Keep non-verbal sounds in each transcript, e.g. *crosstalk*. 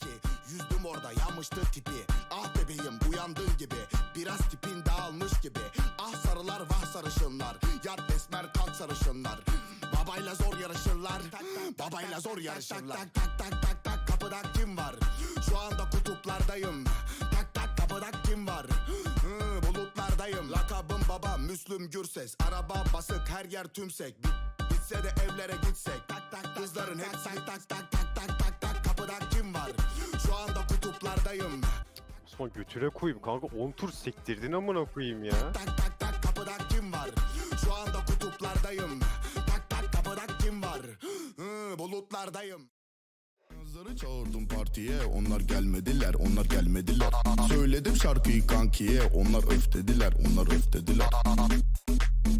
iki Yüzdüm orada yanmıştı tipi. Ah bebeğim uyandığın gibi Biraz tipin dağılmış gibi. Ah sarılar vah sarışınlar Yat esmer kalk sarışınlar. Babayla zor yarışırlar Babayla zor yarışırlar. Tak tak tak tak tak kapıda kim var? Şu anda kutuplardayım. Tak tak kapıda kim var? Hı, Bulutlardayım. Lakabım baba Müslüm Gürses. Araba basık her yer tümsek. Bit- Bitse de evlere gitsek. Tak tak kızların hepsi tak tak tak tak tak tak tak kapıda kim var Şu anda kutuplardayım. Osman götüne koyayım kanka 10 tur sektirdin amına koyayım ya. tak tak tak kapıda kim var? Şu anda kutuplardayım. Tak tak kapıda kim var? Hı, Bulutlardayım. Kızları çağırdım partiye onlar gelmediler onlar gelmediler. Söyledim şarkıyı kankiye onlar öf dediler onlar öf dediler.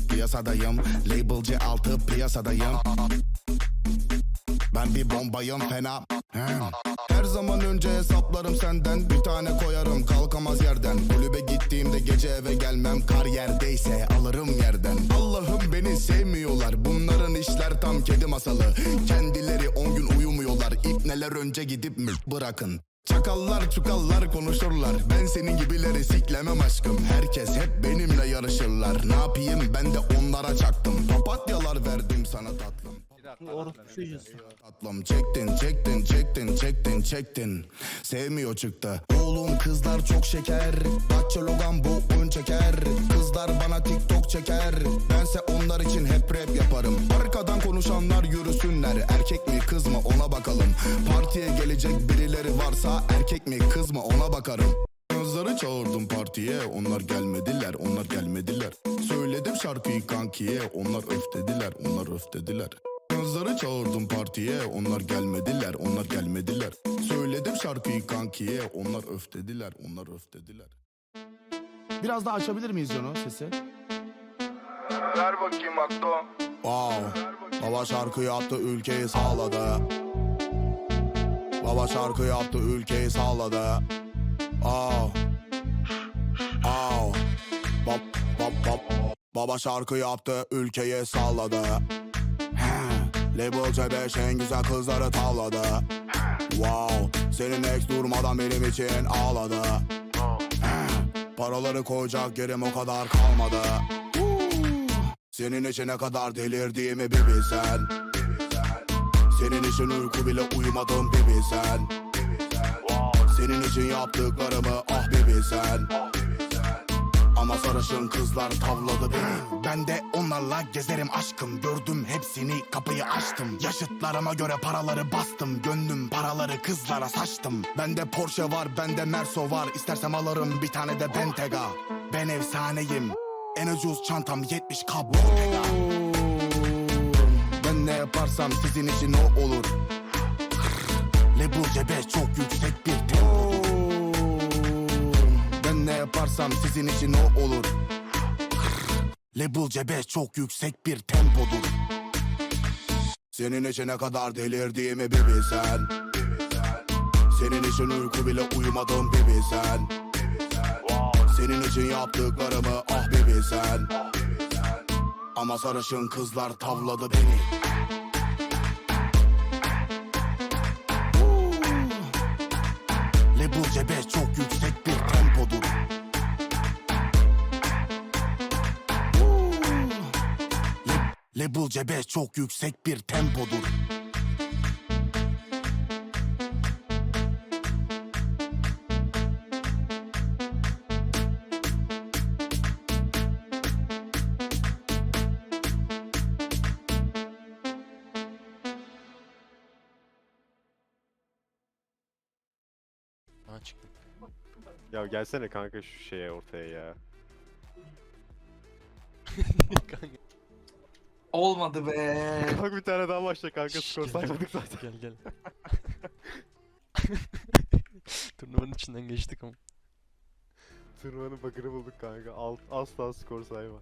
Piyasadayım label C6 piyasadayım. Ben bir bombayım fena. He. Her zaman önce hesaplarım senden. Bir tane koyarım kalkamaz yerden. Kulübe gittiğimde gece eve gelmem. Kar yerdeyse alırım yerden. Allah'ım beni sevmiyorlar. Bunların işler tam kedi masalı. Kendileri on gün uyumuyorlar. İpneler önce gidip mülk bırakın. Çakallar çukallar konuşurlar. Ben senin gibileri siklemem aşkım. Herkes hep benimle yarışırlar. Ne yapayım? Ben de onlara çaktım. Papatyalar verdim sana Tatlım çektin çektin çektin çektin çektin. Sevmiyor çıktı. Oğlum kızlar çok şeker. Bahçe logan bu ön çeker. Kızlar bana tiktok çeker. Bense onlar için hep rap yaparım. Arkadan konuşanlar yürüsünler. Erkek mi kız mı ona bakalım. Partiye gelecek birileri varsa Erkek mi kız mı ona bakarım. Kızları çağırdım partiye. Onlar gelmediler onlar gelmediler. Söyledim şarkıyı kankiye. Onlar öf dediler onlar öf dediler Kızları çağırdım partiye. Onlar gelmediler onlar gelmediler. Söyledim şarkıyı kankiye. Onlar öf dediler onlar öf dediler Biraz daha açabilir miyiz Jono sesi? Ver bakayım Akdo. Wow. Baba şarkı yaptı ülkeyi sağladı. Baba şarkı yaptı ülkeyi sağladı. Oh Oh Bab, bab, bab. Baba şarkı yaptı ülkeyi sağladı Label C5 en güzel kızları tavladı. Wow Senin ex durmadan benim için ağladı. Paraları koyacak yerim o kadar kalmadı. Senin için ne kadar delirdiğimi bir bilsen. Senin için uyku bile uyumadım bir bilsen. Senin için yaptıklarımı ah bir bilsen Ama sarışın kızlar tavladı beni Ben de onlarla gezerim aşkım. Gördüm hepsini kapıyı açtım. Yaşıtlarıma göre paraları bastım. Gönlüm paraları kızlara saçtım. Bende Porsche var bende Merso var. İstersem alırım bir tane de Bentega. Ben efsaneyim. En ucuz çantam 70k Bottega Ben ne yaparsam sizin için o olur. Lebu cebe çok yüksek bir ne yaparsam sizin için o olur. Label cebe çok yüksek bir tempodur. Senin için ne kadar delirdiğimi bir bilsen. Senin için uyku bile uyumadım bir bilsen. Senin için yaptıklarımı ah bir bilsen. Ama sarışın kızlar tavladı beni Label cebe çok yüksek bir tempodur Ha. Ya gelsene kanka şu şeye ortaya ya. Kanka, *laughs* *laughs* Olmadı be. Bak bir tane daha başla kanka skor saymadık zaten. Gel gel. *laughs* Turnuvanın içinden geçtik ama. Turnuvanın bakırı bulduk kanka. Alt, asla skor sayma.